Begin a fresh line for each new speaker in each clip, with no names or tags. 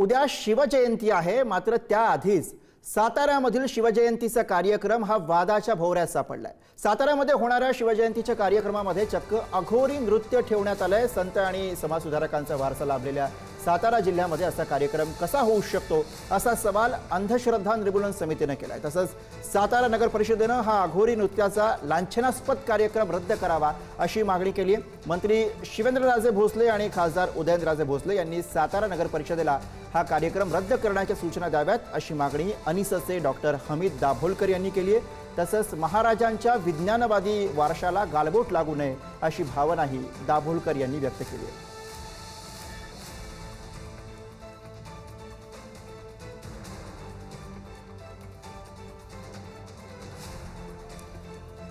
उद्या शिवजयंती आहे मात्र त्याआधीच साताऱ्यामधील शिवजयंतीचा कार्यक्रम हा वादाच्या भोवऱ्यात सापडलाय. साताऱ्यामध्ये होणाऱ्या शिवजयंतीच्या कार्यक्रमामध्ये चक्क अघोरी नृत्य ठेवण्यात आलंय. संत आणि समाजसुधारकांचा वारसा लाभलेल्या सातारा जिल्ह्यामध्ये असा कार्यक्रम कसा होऊ शकतो असा सवाल अंधश्रद्धा निर्मूलन समितीनं आहे तसंच सातारा नगर परिषदेनं हा अघोरी नृत्याचा लांछनास्पद कार्यक्रम रद्द करावा अशी मागणी केली आहे. मंत्री शिवेंद्रराजे भोसले आणि खासदार उदयनराजे भोसले यांनी सातारा नगर परिषदेला हा कार्यक्रम रद्द करण्याच्या सूचना द्याव्यात अशी मागणी अनिसचे डॉक्टर हमीद दाभोलकर यांनी केली आहे. तसंच महाराजांच्या विज्ञानवादी वारशाला गालबोट लागू नये अशी भावनाही दाभोलकर यांनी व्यक्त केली आहे.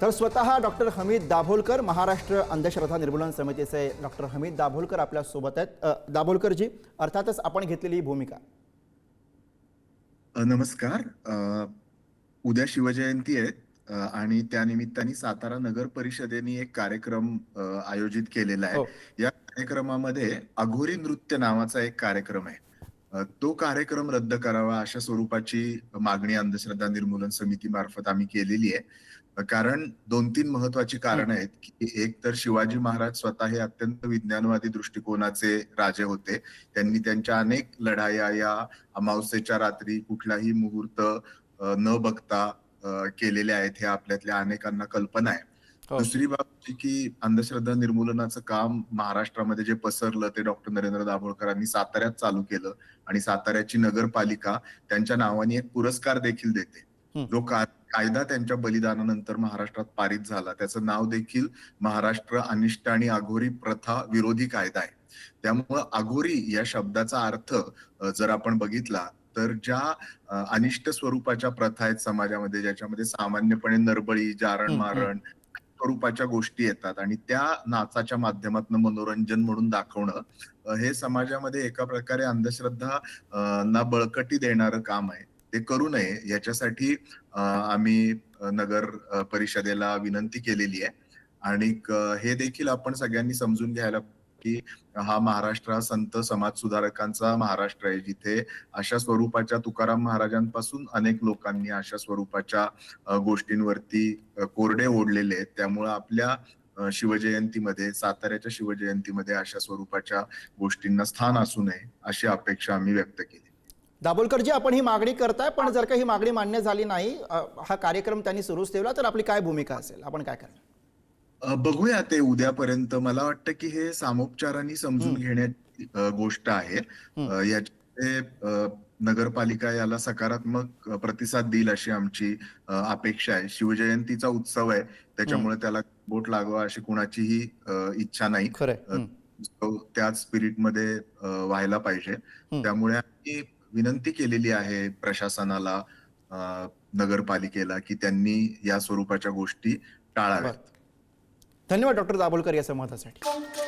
तर स्वतः डॉक्टर हमीद दाभोलकर महाराष्ट्र अंधश्रद्धा निर्मूलन समितीचे डॉक्टर हमीद दाभोलकर आपल्यासोबत आहेत. दाभोलकरजी अर्थातच आपण घेतलेली ही भूमिका.
नमस्कार. अ, उद्या शिवजयंती आहे. आणि त्यानिमित्ताने सातारा नगर परिषदेने एक कार्यक्रम आयोजित केलेला
हो.
आहे या कार्यक्रमामध्ये अघोरी नृत्य नावाचा एक कार्यक्रम आहे. तो कार्यक्रम रद्द करावा अशा स्वरूपाची मागणी अंधश्रद्धा निर्मूलन समिती मार्फत आम्ही केलेली आहे. कारण दोन तीन महत्वाची कारण आहेत की एक तर शिवाजी महाराज स्वतः हे अत्यंत विज्ञानवादी दृष्टिकोनाचे राजे होते. त्यांनी त्यांच्या अनेक लढाया या अमावस्येच्या रात्री कुठलाही मुहूर्त न बघता केलेले आहेत. हे आपल्यातल्या अनेकांना कल्पना आहे. दुसरी बाब की अंधश्रद्धा निर्मूलनाचं काम महाराष्ट्रामध्ये जे पसरलं ते डॉक्टर नरेंद्र दाभोळकरांनी साताऱ्यात चालू केलं आणि साताऱ्याची नगरपालिका त्यांच्या नावाने एक पुरस्कार देखील देते
हं.
जो कायदा त्यांच्या बलिदानानंतर महाराष्ट्रात पारित झाला त्याचं नाव देखील महाराष्ट्र अनिष्ट आणि अघोरी प्रथा विरोधी कायदा आहे त्यामुळं अघोरी या शब्दाचा अर्थ जर आपण बघितला तर ज्या अनिष्ट स्वरूपाच्या प्रथा आहेत समाजामध्ये ज्याच्यामध्ये सामान्यपणे नरबळी जारण
हं, हं.
मारण स्वरूपाच्या गोष्टी येतात आणि त्या नाचाच्या माध्यमातून मनोरंजन म्हणून दाखवणं हे समाजामध्ये एका प्रकारे अंधश्रद्धा ना बळकटी देणारं काम आहे. ते करू नये. याच्यासाठी आम्ही नगर परिषदेला विनंती केलेली आहे. आणि हे देखील आपण सगळ्यांनी समजून घ्यायला की हा महाराष्ट्र हा संत समाज सुधारकांचा महाराष्ट्र आहे जिथे अशा स्वरूपाच्या तुकाराम महाराजांपासून अनेक लोकांनी अशा स्वरूपाच्या गोष्टींवरती कोरडे ओढलेले आहेत. त्यामुळं आपल्या शिवजयंतीमध्ये साताऱ्याच्या शिवजयंतीमध्ये अशा स्वरूपाच्या गोष्टींना स्थान असू नये अशी अपेक्षा आम्ही व्यक्त केली.
दाभोलकरजी आपण ही मागणी करताय पण जर का ही मागणी मान्य झाली नाही हा कार्यक्रम त्यांनी सुरूच ठेवला तर आपली काय भूमिका असेल? आपण काय करणार
अ, बघूया ते उद्यापर्यंत मला वाटतं की हे सामोपचाराने समजून
हं.
घेण्याची अ, गोष्ट आहे
हं.
अ, याच्यामध्ये अ, नगरपालिका याला सकारात्मक अ, प्रतिसाद देईल अशी आमची अ, अपेक्षा आहे शिवजयंतीचा उत्सव आहे त्याच्यामुळे त्याला बोट लागावा अशी कुणाचीही अ, इच्छा नाही
खरंय
अ,
हं.
तो त्याच स्पिरिटमध्ये अ, व्हायला पाहिजे
हं.
त्यामुळे आम्ही विनंती केलेली आहे प्रशासनाला अ, नगरपालिकेला की त्यांनी या स्वरूपाच्या गोष्टी टाळाव्यात
बरं. धन्यवाद डॉक्टर दाभोलकर या संवादासाठी